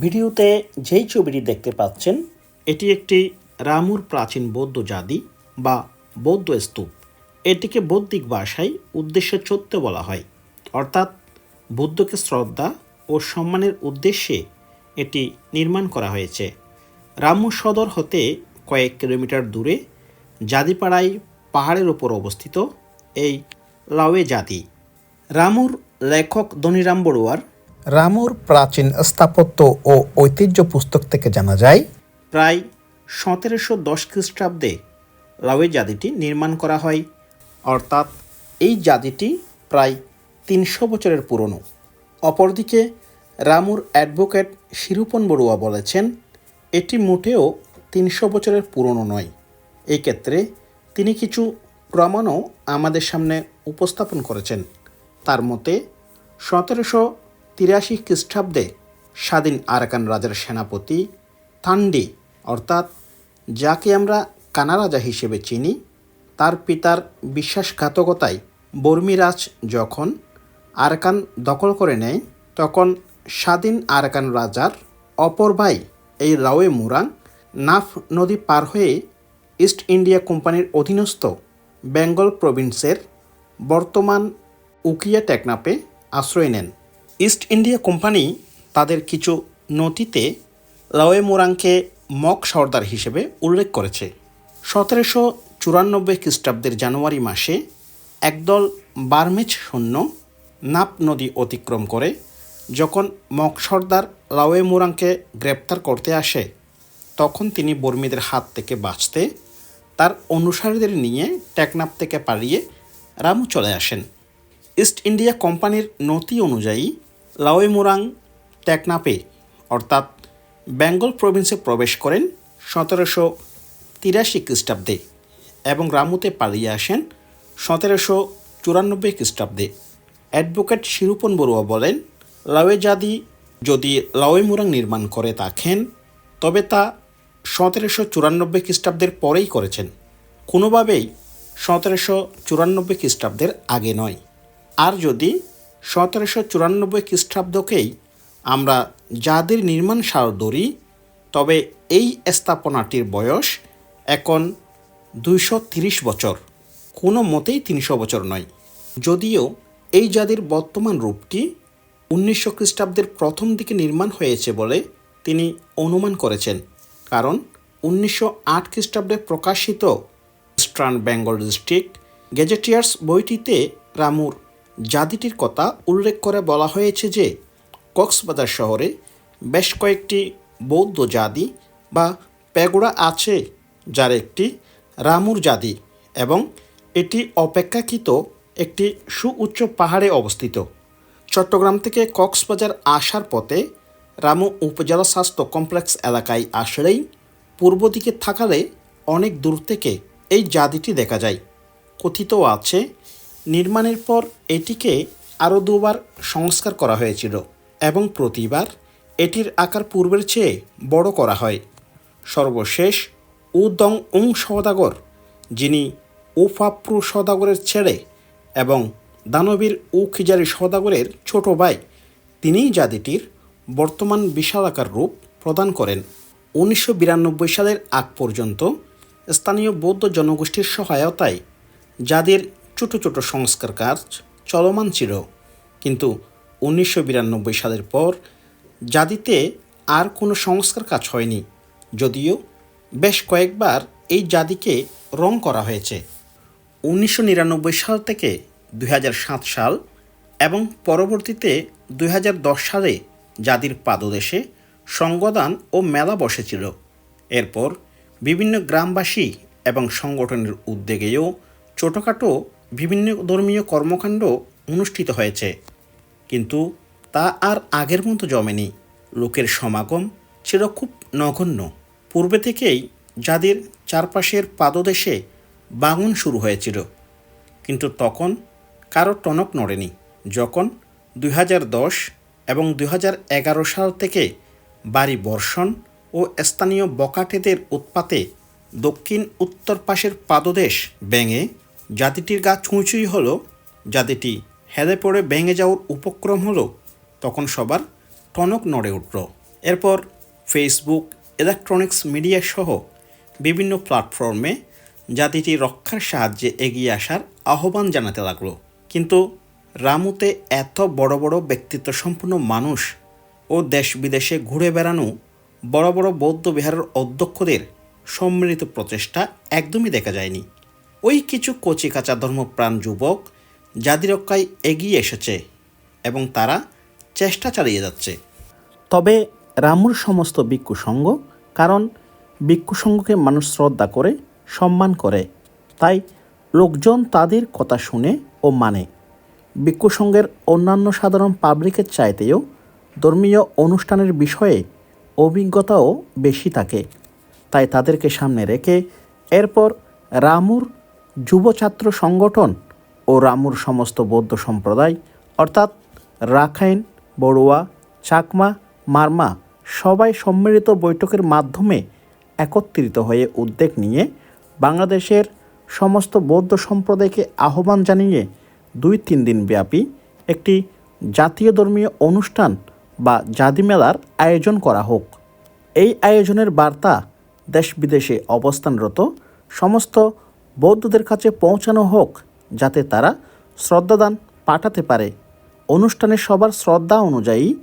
ভিডিওতে যেই ছবিটি দেখতে পাচ্ছেন, এটি একটি রামুর প্রাচীন বৌদ্ধ জাদি বা বৌদ্ধ স্তূপ। এটিকে বৌদ্ধিক ভাষায় উদ্দেশ্য চত্ব বলা হয়। অর্থাৎ বুদ্ধকে শ্রদ্ধা ও সম্মানের উদ্দেশ্যে এটি নির্মাণ করা হয়েছে। রামু সদর হতে কয়েক কিলোমিটার দূরে জাদিপাড়ায় পাহাড়ের ওপর অবস্থিত এই লাওয়ে জাতি। রামুর লেখক ধনীরাম বড়ুয়ার রামুর প্রাচীন স্থাপত্য ও ঐতিহ্য পুস্তক থেকে জানা যায়, প্রায় সতেরোশো দশ খ্রিস্টাব্দে লাউয়ে জাতিটি নির্মাণ করা হয়। অর্থাৎ এই জাতিটি প্রায় তিনশো বছরের পুরনো। অপরদিকে রামুর অ্যাডভোকেট শিরূপন বড়ুয়া বলেছেন, এটি মোটেও তিনশো বছরের পুরনো নয়। এই ক্ষেত্রে তিনি কিছু প্রমাণও আমাদের সামনে উপস্থাপন করেছেন। তার মতে, সতেরোশো তিরাশি খ্রিস্টাব্দে স্বাধীন আরাকান রাজার সেনাপতি থান্ডি, অর্থাৎ যাকে আমরা কানা রাজা হিসেবে চিনি, তার পিতার বিশ্বাসঘাতকতায় বর্মিরাজ যখন আরাকান দখল করে নেয়, তখন স্বাধীন আরাকান রাজার অপর ভাই এই রাওয়ে মুরাং নাফ নদী পার হয়ে ইস্ট ইন্ডিয়া কোম্পানির অধীনস্থ বেঙ্গল প্রভিন্সের বর্তমান উকিয়া টেকনাপে আশ্রয় নেন। ইস্ট ইন্ডিয়া কোম্পানি তাদের কিছু নথিতে লাওয়ে মোরাংকে মক সর্দার হিসেবে উল্লেখ করেছে। সতেরোশো চুরানব্বই খ্রিস্টাব্দের জানুয়ারি মাসে একদল বার্মেজ সৈন্য নাপ নদী অতিক্রম করে, যখন মক সর্দার লাওয়ে মোরাংকে গ্রেপ্তার করতে আসে, তখন তিনি বর্মীদের হাত থেকে বাঁচতে, তার অনুসারীদের নিয়ে টেকনাপ থেকে পালিয়ে রামু চলে আসেন। ইস্ট ইন্ডিয়া কোম্পানির নথি অনুযায়ী লাওয়ে মোরাং টেকনাপে, অর্থাৎ বেঙ্গল প্রভিন্সে প্রবেশ করেন সতেরোশো তিরাশি খ্রিস্টাব্দে এবং রামুতে পালিয়ে আসেন সতেরোশো চুরানব্বই খ্রিস্টাব্দে। অ্যাডভোকেট শিরুপন বড়ুয়া বলেন, লাওয়ে জাদি যদি লাওয়ে মোরাং নির্মাণ করে থাকেন, তবে তা সতেরোশো চুরানব্বই খ্রিস্টাব্দের পরেই করেছেন। কোনোভাবেই সতেরোশো চুরানব্বই খ্রিস্টাব্দের আগে নয়। আর যদি সতেরোশো চুরানব্বই খ্রিস্টাব্দকেই আমরা যাদের নির্মাণ সার ধরি, তবে এই স্থাপনাটির বয়স এখন দুইশো তিরিশ বছর। কোনো মতেই তিনশো বছর নয়। যদিও এই জাতির বর্তমান রূপটি উনিশশো খ্রিস্টাব্দের প্রথম দিকে নির্মাণ হয়েছে বলে তিনি অনুমান করেছেন। কারণ উনিশশো আট খ্রিস্টাব্দে প্রকাশিত ইস্টার্ন বেঙ্গল ডিস্ট্রিক্ট গেজেটিয়ার্স বইটিতে রামুর জাতিটির কথা উল্লেখ করে বলা হয়েছে যে কক্সবাজার শহরে বেশ কয়েকটি বৌদ্ধ জাতি বা প্যাগোড়া আছে, যার একটি রামুর জাতি এবং এটি অপেক্ষাকৃত একটি সুউচ্চ পাহাড়ে অবস্থিত। চট্টগ্রাম থেকে কক্সবাজার আসার পথে রামু উপজেলা স্বাস্থ্য কমপ্লেক্স এলাকায় আসলেই পূর্ব দিকে থাকালে অনেক দূর থেকে এই জাতিটি দেখা যায়। কথিত আছে নির্মাণের পর এটিকে আরও দুবার সংস্কার করা হয়েছিল এবং প্রতিবার এটির আকার পূর্বের চেয়ে বড় করা হয়। সর্বশেষ উদং উং সওদাগর, যিনি উফাপ্রু সওদাগরের ছেড়ে এবং দানবীর উ খিজারি সওদাগরের ছোট ভাই, তিনিই জাতিটির বর্তমান বিশালাকার রূপ প্রদান করেন। উনিশশো বিরানব্বই সালের আগ পর্যন্ত স্থানীয় বৌদ্ধ জনগোষ্ঠীর সহায়তায় যাদের ছোট ছোট সংস্কার কাজ চলমান ছিল। কিন্তু উনিশশো বিরানব্বই সালের পর জাতিতে আর কোনো সংস্কার কাজ হয়নি। যদিও বেশ কয়েকবার এই জাতিকে রং করা হয়েছে। উনিশশো নিরানব্বই সাল থেকে দু হাজার সাত সাল এবং পরবর্তীতে দু হাজার দশ সালে জাতির পাদদেশে সংগদান ও মেলা বসেছিল। এরপর বিভিন্ন গ্রামবাসী এবং সংগঠনের উদ্যোগেও ছোটোখাটো বিভিন্ন ধর্মীয় কর্মকাণ্ড অনুষ্ঠিত হয়েছে। কিন্তু তা আর আগের মতো জমেনি। লোকের সমাগম ছিল খুব নগণ্য। পূর্বে থেকেই যাদের চারপাশের পাদদেশে বাঙন শুরু হয়েছিল। কিন্তু তখন কারও টনক নড়েনি। যখন দুই হাজার দশ এবং দু হাজার এগারো সাল থেকে বাড়ি বর্ষণ ও স্থানীয় বকাটেদের উৎপাতে দক্ষিণ উত্তর পাশের পাদদেশ ব্যাঙে জাতিটির গা ছুঁচুই হলো, জাতিটি হেলে পড়ে ভেঙে যাওয়ার উপক্রম হলো, তখন সবার টনক নড়ে উঠল। এরপর ফেসবুক ইলেকট্রনিক্স মিডিয়া সহ বিভিন্ন প্ল্যাটফর্মে জাতিটি রক্ষার সাহায্যে এগিয়ে আসার আহ্বান জানাতে লাগল। কিন্তু রামুতে এত বড় বড় ব্যক্তিত্ব সম্পন্ন মানুষ ও দেশ বিদেশে ঘুরে বেড়ানো বড় বড় বৌদ্ধ বিহারের অধ্যক্ষদের সম্মিলিত প্রচেষ্টা একদমই দেখা যায়নি। ওই কিছু কচিকাচা ধর্মপ্রাণ যুবক জাতি রক্ষায় এগিয়ে এসেছে এবং তারা চেষ্টা চালিয়ে যাচ্ছে। তবে রামুর সমস্ত ভিক্ষু সংঘ, কারণ ভিক্ষু সংঘকে মানুষ শ্রদ্ধা করে, সম্মান করে। তাই লোকজন তাদের কথা শুনে ও মানে। ভিক্ষু সংঘের অন্যান্য সাধারণ পাবলিকের চাইতেও ধর্মীয় অনুষ্ঠানের বিষয়ে অভিজ্ঞতাও বেশি থাকে। তাই তাদেরকে সামনে রেখে এরপর রামুর যুব ছাত্র সংগঠন ও রামুর সমস্ত বৌদ্ধ সম্প্রদায়, অর্থাৎ রাখাইন, বড়ুয়া, চাকমা, মারমা, সবাই সম্মিলিত বৈঠকের মাধ্যমে একত্রিত হয়ে উদ্যোগ নিয়ে বাংলাদেশের সমস্ত বৌদ্ধ সম্প্রদায়কে আহ্বান জানিয়ে দুই তিন দিন ব্যাপী একটি জাতীয় ধর্মীয় অনুষ্ঠান বা জাদি মেলার আয়োজন করা হোক। এই আয়োজনের বার্তা দেশ বিদেশে অবস্থানরত সমস্ত বৌদ্ধদের কাছে পৌঁছানো হোক, যাতে তারা শ্রদ্ধাদান পাঠাতে পারে। অনুষ্ঠানে সবার শ্রদ্ধা অনুযায়ী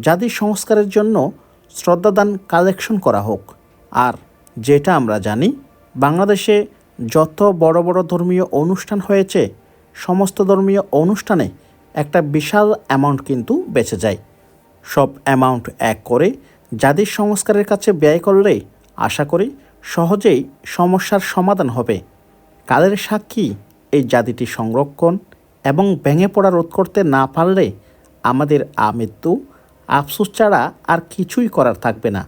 জাতি সংস্কারের জন্য শ্রদ্ধাদান কালেকশন করা হোক। আর যেটা আমরা জানি, বাংলাদেশে যত বড় বড় ধর্মীয় অনুষ্ঠান হয়েছে, সমস্ত ধর্মীয় অনুষ্ঠানে একটা বিশাল অ্যামাউন্ট কিন্তু বেঁচে যায়। সব অ্যামাউন্ট এক করে জাতির সংস্কারের কাছে ব্যয় করলে আশা করি সহজেই সমস্যার সমাধান হবে। কালের সাক্ষী, এই জাতিটি সংরক্ষণ এবং ভেঙে পড়া রোধ করতে না পারলে আমাদের আমৃত্যু আফসোস ছাড়া আর কিছুই করার থাকবে না।